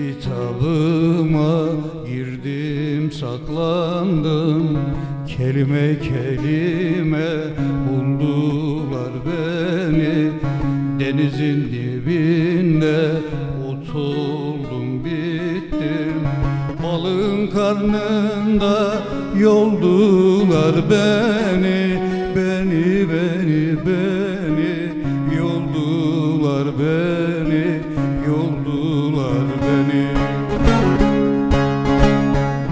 Kitabıma girdim saklandım. Kelime kelime buldular beni. Denizin dibinde otuldum bittim. Balın karnında yoldular beni. Beni beni beni. Beni Yoldular beni.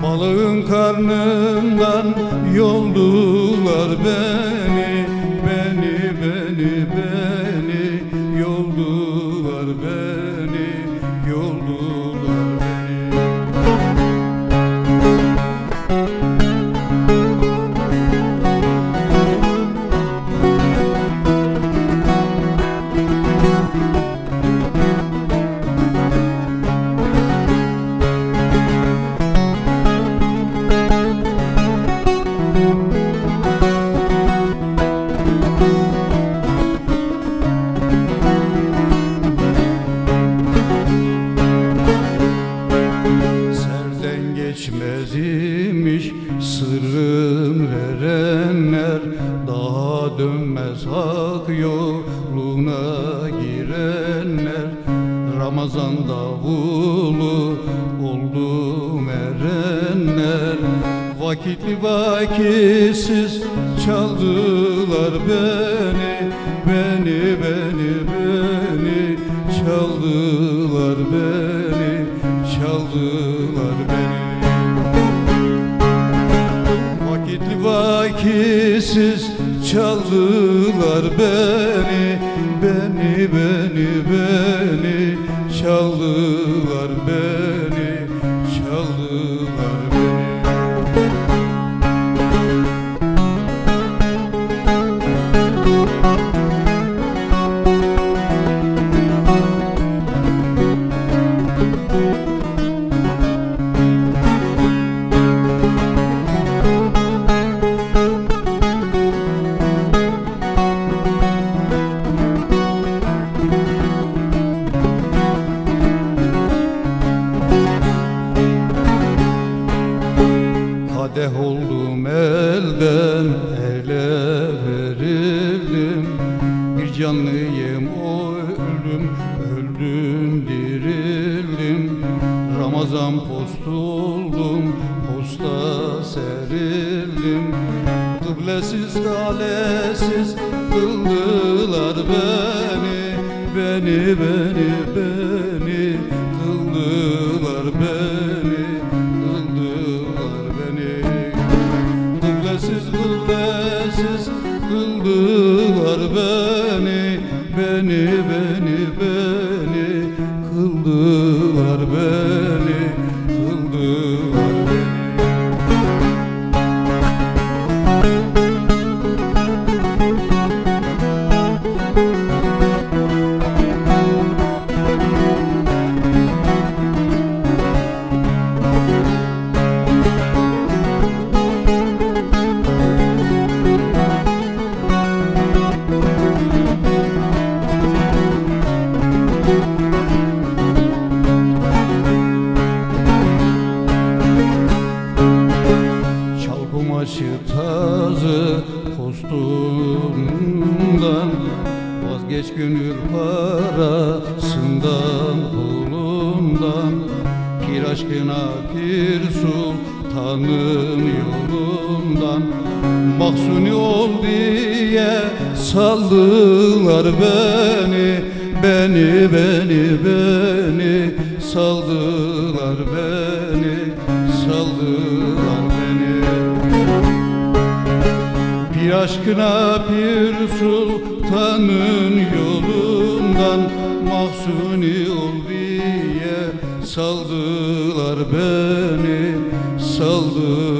Balığın karnından yoldular beni dönmez hak yoluna girenler. Ramazan davulu oldu erenler. Vakitli vakitsiz çaldılar beni Beni beni beni çaldılar beni Vakitsiz çaldılar beni Beni beni beni çaldılar ele verildim Bir canlıyım öldüm, öldüm dirildim. Ramazan postu oldum, posta serildim. Kıblesiz kalesiz kıldılar beni Beni, beni, beni. Kıldılar beni kıblesiz kıldılar beni Beni beni beni kıldılar beni tazı postundan Vazgeç gönül parasından pulundan Pir aşkına pir sultanın yolundan. Mahsuni ol diye saldılar beni Beni beni beni. Saldılar beni Saldılar aşkına bir sultanın yolundan Mahsuni ol diye saldılar beni Saldılar